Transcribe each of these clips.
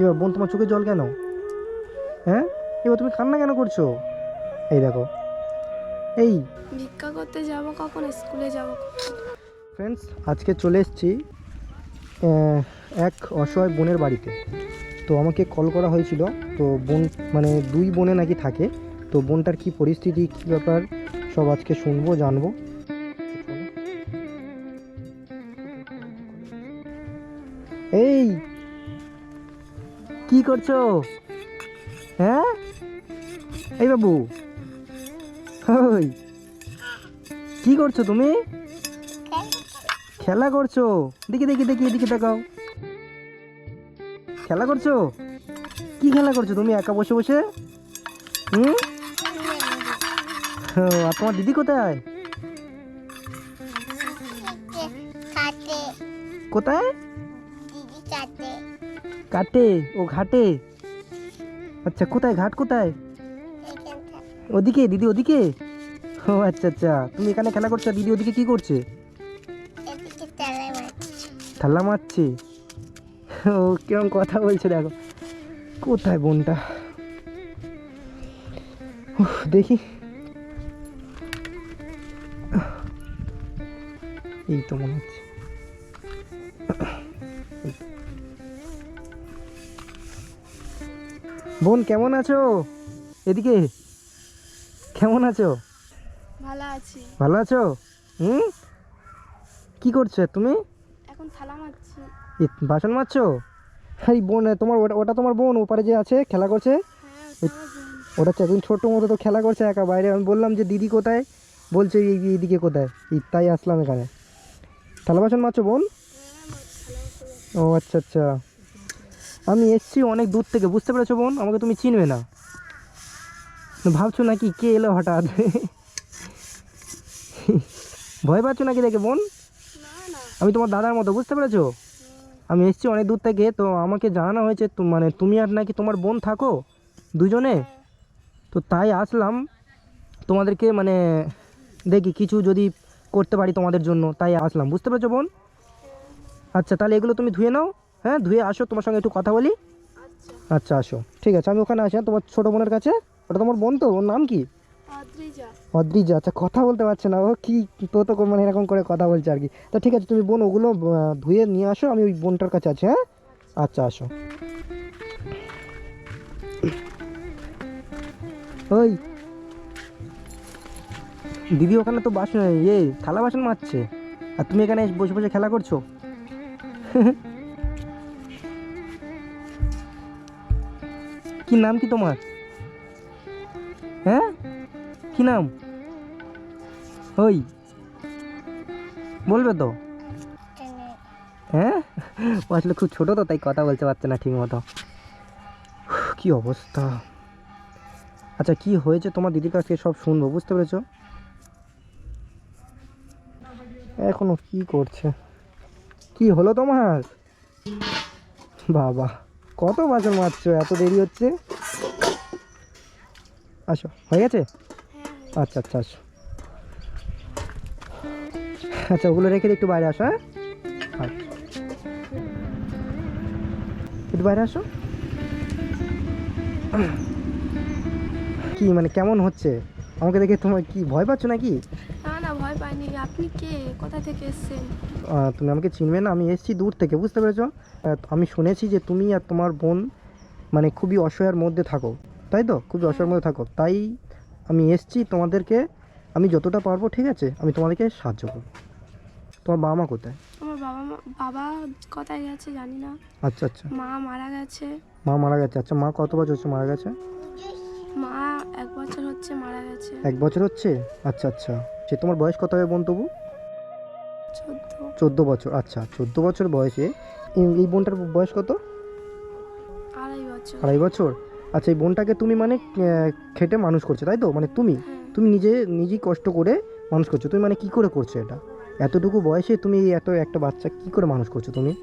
এবার বোন তোমার চোখে জল কেন? হ্যাঁ? এবার তুমি কান্না কেন করছ? এই দেখো। এই। ভিক্ষা করতে যাব কখন? স্কুলে যাব ফ্রেন্ডস আজকে চলে এসেছি এক অসহায় বোনের বাড়িতে। তো আমাকে কল করা হয়েছিল তো বোন মানে দুই বোনে নাকি থাকে। তো বোনটার কি পরিস্থিতি কী ব্যাপার সব আজকে শুনব জানব। এই কি করছ? হ্যাঁ? এই বাবু। ওই। কি করছ তুমি? খেলা করছ? দেখি দেখি দেখি এদিকে দেখাও খেলা করছ? কি খেলা করছ তুমি একা বসে বসে? হুম? আর তোমার দিদি কোথায়? কোথায়? কাটে ও ঘাটে। আচ্ছা কোথায়? ঘাট কোথায়? ওদিকে দিদি ওদিকে? ও আচ্ছা আচ্ছা। তুমি এখানে খেলা করছ দিদি ওদিকে কি করছে? তালা মারছে। ও কিরম কথা বলছে দেখো। কোথায় বোনটা? দেখি। এই তো মনে হচ্ছে। বোন কেমন আছো? এদিকে কেমন আছো? ভালো আছি। ভালো আছো? হুম? কি করছ তুমি? এখন থালা মারছি বাসন মাজছো? এই বোন তোমার ওটা ওটা তোমার বোন ওপারে যে আছে খেলা করছে? হ্যাঁ ওটা হচ্ছে একদম ছোট্ট মতো তো খেলা করছে একা বাইরে। আমি বললাম যে দিদি কোথায়? বলছে এই এইদিকে কোথায়? তাই আসলাম এখানে। থালা বাসন মাজছো বোন? ও আচ্ছা আচ্ছা। আমি এসছি অনেক দূর থেকে, বুঝতে পেরেছ বোন? আমাকে তুমি চিনবে না। ভাবছ নাকি কে এলো হঠাৎ? ভয় পাচ্ছ নাকি দেখে বোন? আমি তোমার দাদার মতো, বুঝতে পেরেছ? আমি এসেছি অনেক দূর থেকে, তো আমাকে জানানো হয়েছে মানে তুমি আর নাকি তোমার বোন থাকো দুজনে? তো তাই আসলাম। তোমাদেরকে মানে দেখি কিছু যদি করতে পারি তোমাদের জন্য, তাই আসলাম, বুঝতে পেরেছ বোন? আচ্ছা তাহলে এগুলো তুমি ধুয়ে নাও। হ্যাঁ ধুয়ে আসো তোমার সঙ্গে একটু কথা বলি? আচ্ছা। আচ্ছা আসো। ঠিক আছে আমি ওখানে আসি হ্যাঁ, তোমার ছোটো বোনের কাছে। ওটা তোমার বোন তো ওর নাম কি? অদ্রিজা। অদ্রিজা আচ্ছা কথা বলতে পারছে না। ও কি তো তো মানে এরকম করে কথা বলছে আর কি। তা ঠিক আছে তুমি বোন ওগুলো ধুয়ে নিয়ে আসো আমি ওই বোনটার কাছে আছি হ্যাঁ? আচ্ছা আসো। ওই। দিদি ওখানে তো বাসন ইয়ে থালা বাসন মারছে আর তুমি এখানে বসে বসে খেলা করছ? কি নাম কি তোমার? হ্যাঁ? কি নাম? ওই। বলবে তো। হ্যাঁ? আসলে খুব ছোটো তো, তাই কথা বলতে পারছে না ঠিক মতো কি অবস্থা। আচ্ছা কি হয়েছে তোমার দিদির কাছ? থেকে সব শুনব, বুঝতে পেরেছ? এখনও কি করছে? কি হলো তোমার? বাবা। কত বাসন মারছো এত দেরি হচ্ছে? আসো, হয়ে গেছে? আচ্ছা আচ্ছা আসো। আচ্ছা ওগুলো রেখে একটু বাইরে আসো হ্যাঁ? আচ্ছা। একটু বাইরে আসো। কি মানে কেমন হচ্ছে? আমাকে দেখে তোমার কি ভয় পাচ্ছ নাকি? ভয় পাইনি। আপনি কে? কোথা থেকে এসেছেন? তুমি আমাকে চিনবে না আমি এসেছি দূর থেকে বুঝতে পেরেছ? আমি শুনেছি যে তুমি আর তোমার বোন মানে খুবই অসহায়ের মধ্যে থাকো। তাই তো? খুবই অসহায়ের মধ্যে থাকো। তাই আমি এসেছি তোমাদেরকে আমি যতটা পারব ঠিক আছে? আমি তোমাদেরকে সাহায্য করব। তোমার বাবা মা কোথায়? আমার বাবা মা বাবা কোথায় গেছে জানি না। আচ্ছা আচ্ছা। মা মারা গেছে। মা মারা গেছে। আচ্ছা মা কত বছর হচ্ছে মারা গেছে? মা এক বছর হচ্ছে মারা গেছে। এক বছর হচ্ছে? আচ্ছা আচ্ছা। সে তোমার বয়স কত হবে বোন তবু? চোদ্দ। বছর আচ্ছা চোদ্দ বছর বয়সে। এই- বোনটার বয়স কত? আড়াই বছর। আড়াই বছর। আচ্ছা এই বোনটাকে তুমি মানে খেটে মানুষ করছ তাই তো? মানে তুমি হ্যাঁ। তুমি নিজে নিজেই কষ্ট করে মানুষ করছ। তুমি মানে কি করে করছ এটা? এতটুকু বয়সে তুমি এত একটা বাচ্চা কি করে মানুষ করছ তুমি?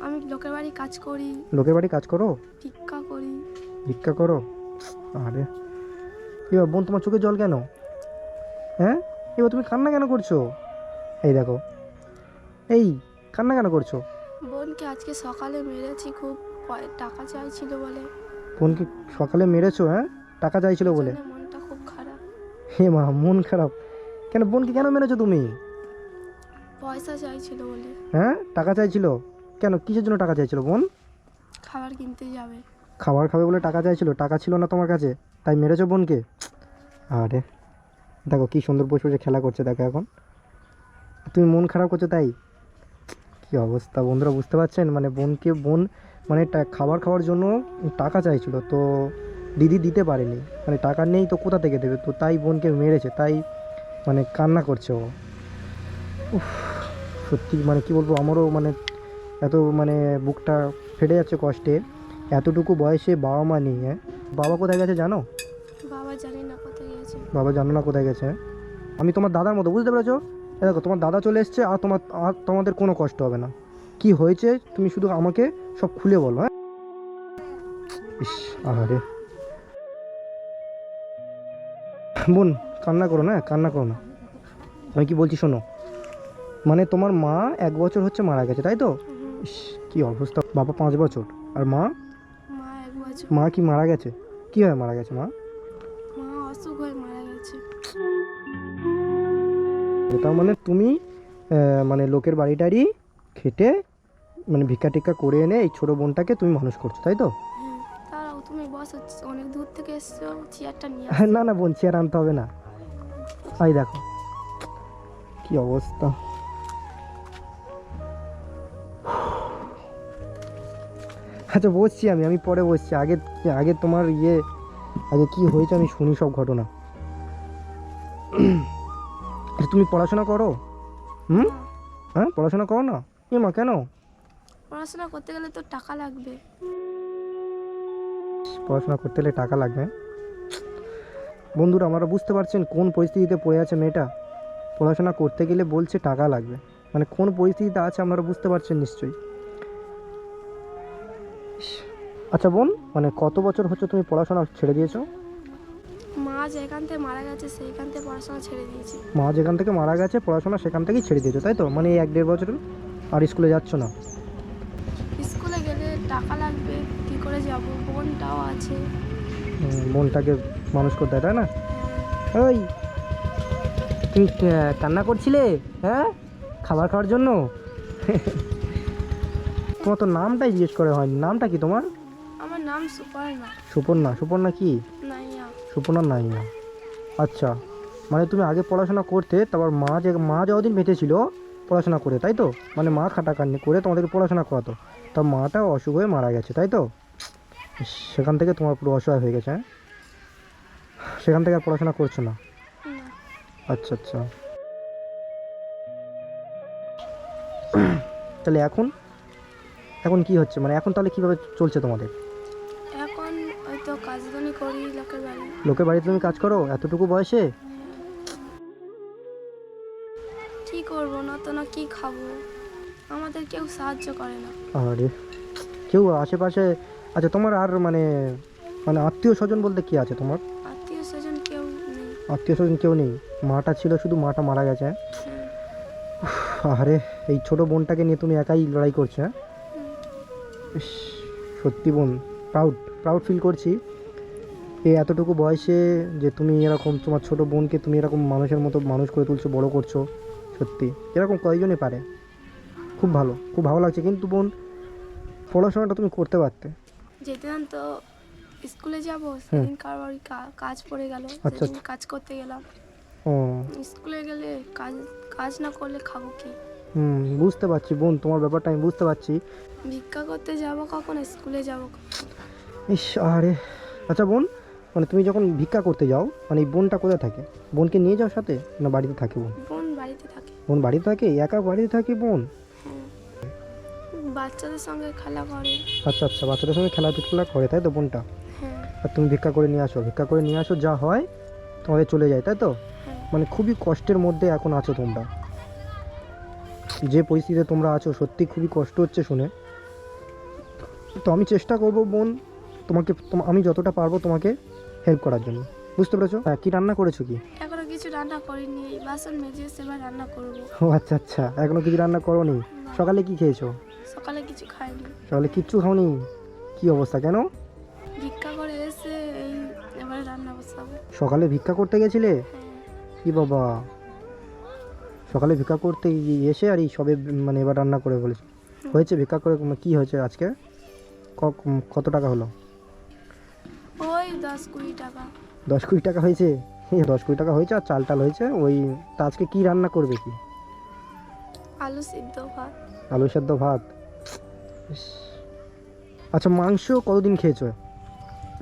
আমি লোকের বাড়ি কাজ করি। লোকের বাড়ি কাজ করো? ভিক্ষা করি। ভিক্ষা করো? আরে এবার বোন তোমার চোখে জল কেন? হ্যাঁ? এবার তুমি কান্না কেন করছ? এই দেখো এই কান্না কেন করছ? বোনকে আজকে সকালে মেরেছি খুব টাকা চাইছিল বলে। বোনকে সকালে মেরেছো হ্যাঁ? টাকা চাইছিল বলে? মনটা খুব খারাপ। হে মা মন খারাপ। কেন বোনকে কেন মেরেছো তুমি? পয়সা চাইছিল বলে। হ্যাঁ? টাকা চাইছিল? কেন? কিসের জন্য টাকা চাইছিল বোন? খাবার কিনতে যাবে। খাবার খাবে বলে টাকা চাইছিল টাকা ছিল না তোমার কাছে তাই মেরেছো বোনকে? আরে দেখো কি সুন্দর বসে বসে খেলা করছে দেখো এখন। তুমি মন খারাপ করছ তাই? কি অবস্থা বন্ধুরা বুঝতে পারছেন? মানে বোনকে বোন মানে খাবার খাওয়ার জন্য টাকা চাইছিল তো দিদি দিতে পারেনি। মানে টাকা নেই তো কোথা থেকে দেবে? তো তাই বোনকে মেরেছে তাই মানে কান্না করছে ও। উফ, সত্যি মানে কি বলব আমারও মানে এত মানে বুকটা ফেটে যাচ্ছে কষ্টে। এতটুকু বয়সে বাবা মা নেই হ্যাঁ? বাবা কোথায় গেছে জানো? বাবা জানি না কোথায় গেছে। বাবা জানো না কোথায় গেছে হ্যাঁ? আমি তোমার দাদার মতো বুঝতে পেরেছ? দেখো তোমার দাদা চলে এসছে আর তোমার আর তোমাদের কোনো কষ্ট হবে না। কি হয়েছে তুমি শুধু আমাকে সব খুলে বলো হ্যাঁ? ইস আরে বোন কান্না করো না কান্না করো না। আমি কি বলছি শোনো। মানে তোমার মা এক বছর হচ্ছে মারা গেছে তাই তো? ইস কি অবস্থা। বাবা পাঁচ বছর আর মা? বছর মা কি মারা গেছে? কি হয় মারা গেছে মা? মা অসুখ হয়ে মারা গেছে। তার মানে তুমি মানে লোকের বাড়ি টাড়ি খেটে মানে ভিক্ষা টিক্ষা করে এনে এই ছোটো বোনটাকে তুমি মানুষ করছ তাই তো? হ্যাঁ তুমি বসো অনেক দূর থেকে এসছো চেয়ারটা নিয়ে হ্যাঁ, না না বোন চেয়ার আনতে হবে না। আই দেখো। কি অবস্থা। আচ্ছা বসছি আমি আমি পরে বসছি আগে আগে তোমার ইয়ে আগে কি হয়েছে আমি শুনি সব ঘটনা। আচ্ছা, তুমি পড়াশোনা করো? হুম? হ্যাঁ পড়াশোনা করো না? এ মা কেন? পড়াশোনা করতে গেলে তো টাকা লাগবে। পড়াশোনা করতে গেলে টাকা লাগবে? বন্ধুরা আমরা বুঝতে পারছেন কোন পরিস্থিতিতে পড়ে আছে মেয়েটা? পড়াশোনা করতে গেলে বলছে টাকা লাগবে। মানে কোন পরিস্থিতিতে আছে আপনারা বুঝতে পারছেন নিশ্চয়ই। আচ্ছা বোন মানে কত বছর হচ্ছে তুমি পড়াশোনা ছেড়ে দিয়েছ? মা যেখান থেকে মারা গেছে সেইখান থেকে পড়াশোনা ছেড়ে দিয়েছি। মা যেখান থেকে মারা গেছে পড়াশোনা সেখান থেকেই ছেড়ে দিয়েছ তাই তো? মানে এক দেড় বছর আর স্কুলে যাচ্ছ না? স্কুলে গেলে টাকা লাগবে কি করে যাব? বোনটাও আছে। বোনটাকে মানুষ করতে হয়, তাই না? ওই তুমি কান্না করছিলে? হ্যাঁ? খাবার খাওয়ার জন্য? তোমার তো নামটাই জিজ্ঞেস করে হয়নি। নামটা কি তোমার? আমার নাম সুপর্ণা। সুপর্ণা। সুপর্ণা কি? নাইয়া। সুপর্ণা নাইয়া। আচ্ছা। মানে তুমি আগে পড়াশোনা করতে তারপর মা যে মা যতদিন বেঁচে ছিল পড়াশোনা করে তাই তো? মানে মা খাটাখাটনি করে তোমাদেরকে পড়াশোনা করাতো। তা মাটা অসুখ হয়ে মারা গেছে তাই তো? সেখান থেকে তোমার পুরো অসহায় হয়ে গেছে হ্যাঁ? সেখান থেকে আর পড়াশোনা করছ না? না। আচ্ছা আচ্ছা। তাহলে এখন এখন কি হচ্ছে? মানে এখন তাহলে কীভাবে চলছে তোমাদের? এখন ওই তো কাজদানি করি লোকের বাড়ি। লোকের বাড়িতে তুমি কাজ করো? এতটুকু বয়সে? কি করব? না তো না কি খাব? আমাদের কেউ সাহায্য করে না। আরে কেউ আশেপাশে আচ্ছা তোমার আর মানে মানে আত্মীয় স্বজন বলতে কি আছে তোমার? আত্মীয় স্বজন কেউ নেই। আত্মীয় স্বজন কেউ নেই? মাটা ছিল শুধু মাটা মারা গেছে হ্যাঁ? হ্যাঁ। আরে এই ছোট বোনটাকে নিয়ে তুমি একাই লড়াই করছ হ্যাঁ? সত্যি বোন প্রাউড প্রাউড ফিল করছি। এই এতটুকু বয়সে যে তুমি এরকম তোমার ছোট বোনকে তুমি এরকম মানুষের মতো মানুষ করে তুলছো বড় করছ সত্যি। এরকম কয়জনই পারে? খুব ভালো খুব ভালো লাগছে। কিন্তু বোন পড়াশোনাটা তুমি করতে পারতে। যেদিন তো স্কুলে যাব সেদিন কার বাড়ি কাজ পড়ে গেল। আচ্ছা, কাজ করতে গেলাম। ও। স্কুলে গেলে কাজ কাজ না করলে খাব কি? হুম বুঝতে পারছি বোন তোমার ব্যাপারটা আমি বুঝতে পারছি। ভিক্ষা করতে যাব কখন? স্কুলে যাব ইস আরে। আচ্ছা বোন মানে তুমি যখন ভিক্ষা করতে যাও মানে এই বোনটা কোথায় থাকে? বোনকে নিয়ে যাও সাথে না বাড়িতে থাকে বোন? বোন বাড়িতে থাকে। বোন বাড়িতে থাকে? একা বাড়িতে থাকে বোন? হ্যাঁ। বাচ্চাদের সঙ্গে খেলা করে। আচ্ছা আচ্ছা বাচ্চাদের সঙ্গে খেলাধুলা করে তাই তো বোনটা? হ্যাঁ। আর তুমি ভিক্ষা করে নিয়ে আসো ভিক্ষা করে নিয়ে আসো যা হয় তোমাদের চলে যায় তাই তো? হ্যাঁ। মানে খুবই কষ্টের মধ্যে এখন আছো তোমরা। যে পরিস্থিতিতে তোমরা আছো সত্যি খুবই কষ্ট হচ্ছে শুনে। তো আমি চেষ্টা করব বোন তোমাকে তোম- আমি যতটা পারব তোমাকে হেল্প করার জন্য। বুঝতে পেরেছ? হ্যাঁ কী রান্না করেছ কি? এখনও কিছু রান্না করিনি বাসন মেজে সেবার রান্না করব। ও আচ্ছা আচ্ছা এখনও কিছু রান্না করোনি? সকালে কি খেয়েছো? সকালে কিছু খাইনি। তাহলে কিচ্ছু খাওনি? কি অবস্থা কেন? ভিক্ষা করে এসে এই এবারে রান্না বসাবো। সকালে ভিক্ষা করতে গেছিলে? হ্যাঁ। কি বাবা। সকালে ভিক্ষা করতে এসে আর এই সবে মানে এবার রান্না করে বলেছে হয়েছে ভিক্ষা করে কি হয়েছে আজকে? কত টাকা হলো? ওই দশ কুড়ি টাকা। দশ কুড়ি টাকা হয়েছে? দশ কুড়ি টাকা হয়েছে আর চাল টাল হয়েছে ওই তা আজকে কি রান্না করবে কি? আলু সিদ্ধ ভাত। আলু সেদ্ধ ভাত। আচ্ছা মাংস কতদিন খেয়েছো?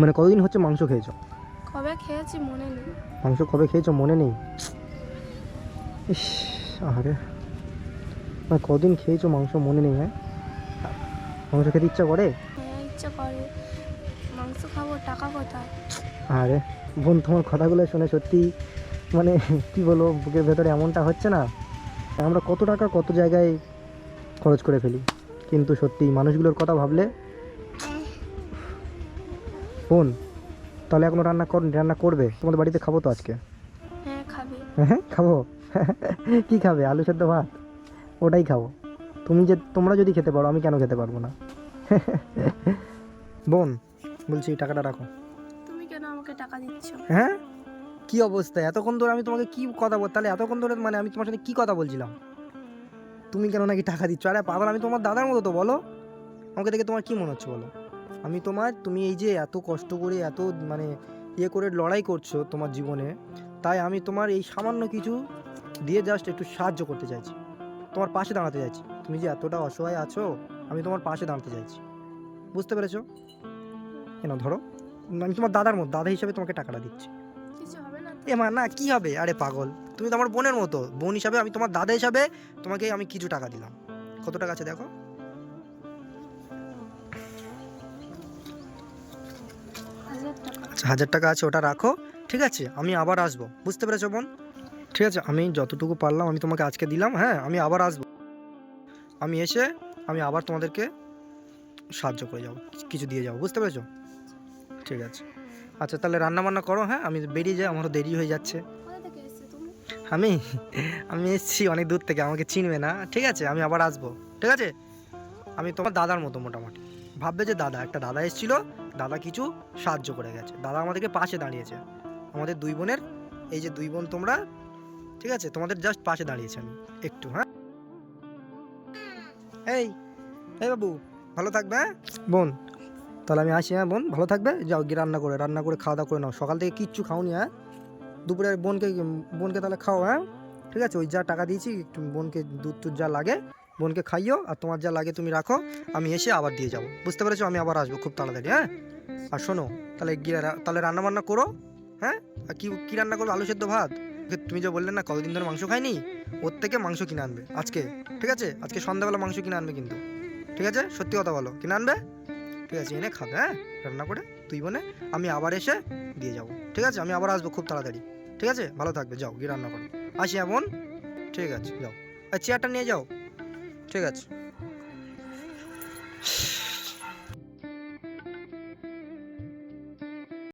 মানে কতদিন হচ্ছে মাংস খেয়েছো? কবে খেয়েছি মনে নেই। মাংস কবে খেয়েছো মনে নেই? ইস আরে মানে কদিন খেয়েছো মাংস? মনে নেই হ্যাঁ? মাংস খেতে ইচ্ছা করে? হ্যাঁ ইচ্ছা করে। মাংস খাব টাকা কোথায়? আরে বোন তোমার কথাগুলো শুনে সত্যি মানে কি বলব বুকের ভেতরে এমনটা হচ্ছে না? আমরা কত টাকা কত জায়গায় খরচ করে ফেলি। কিন্তু সত্যি মানুষগুলোর কথা ভাবলে বোন তাহলে এখনও রান্না কর রান্না করবে? তোমাদের বাড়িতে খাব তো আজকে? হ্যাঁ হ্যাঁ খাব? কি খাবে? আলু সেদ্ধ ভাত? ওটাই খাব। তুমি যে তোমরা যদি খেতে পারো আমি কেন খেতে পারব না? বোন বলছি টাকাটা রাখো। তুমি কেন আমাকে টাকা দিচ্ছ? হ্যাঁ? কি অবস্থা? এতক্ষণ ধরে আমি তোমাকে কি কথা বল তাহলে এতক্ষণ ধরে মানে আমি তোমার সাথে কি কথা বলছিলাম? তুমি কেন নাকি টাকা দিচ্ছ? আরে পাগল আমি তোমার দাদার মতো তো বলো। আমাকে দেখে তোমার কি মনে হচ্ছে বলো? আমি তোমার তুমি এই যে এত কষ্ট করে এত মানে ইয়ে করে লড়াই করছ তোমার জীবনে তাই আমি তোমার এই সামান্য কিছু দিয়ে জাস্ট একটু সাহায্য করতে চাইছি। তোমার পাশে দাঁড়াতে চাইছি। তুমি যে এতটা অসহায় আছো আমি তোমার পাশে দাঁড়াতে চাইছি। বুঝতে পেরেছ? কেন ধরো। আমি তোমার দাদার মতো দাদা হিসাবে তোমাকে টাকাটা দিচ্ছি? এ মা না কি হবে? আরে পাগল। তুমি তো আমার বোনের মতো। বোন হিসাবে আমি তোমার দাদা হিসাবে তোমাকে আমি কিছু টাকা দিলাম। কত টাকা আছে দেখো? হাজার টাকা আছে ওটা রাখো। ঠিক আছে আমি আবার আসব। বুঝতে পেরেছ বোন? ঠিক আছে, আমি যতটুকু পারলাম আমি তোমাকে আজকে দিলাম হ্যাঁ আমি আবার আসব। আমি এসে, আমি আবার তোমাদেরকে সাহায্য করে যাব, কিছু দিয়ে যাব, বুঝতে পেরেছ? ঠিক আছে। আচ্ছা তাহলে রান্না বান্না করো হ্যাঁ আমি বেরিয়ে যাই, আমারও দেরি হয়ে যাচ্ছে। আমি আমি এসেছি অনেক দূর থেকে, আমাকে চিনবে না। ঠিক আছে, আমি আবার আসব। ঠিক আছে? আমি তোমার দাদার মতো মোটামুটি। ভাববে যে দাদা, একটা দাদা এসেছিল, দাদা কিছু সাহায্য করে গেছে। দাদা আমাদেরকে পাশে দাঁড়িয়েছে। আমাদের দুই বোনের, এই যে দুই বোন তোমরা ঠিক আছে? তোমাদের জাস্ট পাশে দাঁড়িয়েছে আমি। একটু হ্যাঁ? এই এই বাবু, ভালো থাকবে হ্যাঁ? বোন, তাহলে আমি আসি হ্যাঁ বোন? ভালো থাকবে? যাও গিয়ে রান্না করে রান্না করে খাওয়া দাওয়া করে নাও। সকাল থেকে কিচ্ছু খাওনি হ্যাঁ? দুপুরে বোনকে বোনকে তাহলে খাও হ্যাঁ? ঠিক আছে? ওই যা টাকা দিয়েছি, একটু বোনকে দুধ টুধ যা লাগে, বোনকে খাইও, আর তোমার যা লাগে তুমি রাখো। আমি এসে আবার দিয়ে যাব। বুঝতে পেরেছ? আমি আবার আসব খুব তাড়াতাড়ি হ্যাঁ? আর শোনো, তাহলে গিয়ে তাহলে রান্না বান্না করো হ্যাঁ? আর কি, কী রান্না করব? আলু সেদ্ধ ভাত? তুমি যে বললে না, কতদিন ধরে মাংস খাইনি, ওর থেকে মাংস কিনে আনবে আজকে, ঠিক আছে? আজকে সন্ধ্যাবেলা মাংস কিনে আনবে কিন্তু, ঠিক আছে? সত্যি কথা বলো, কিনে আনবে? ঠিক আছে, এনে খাবে হ্যাঁ? রান্না করে তুই বোনে, আমি আবার এসে দিয়ে যাব, ঠিক আছে? আমি আবার আসব খুব তাড়াতাড়ি, ঠিক আছে? ভালো থাকবে, যাও, গিয়ে রান্না করো। আসি এমন ঠিক আছে, যাও। আর চেয়ারটা নিয়ে যাও, ঠিক আছে।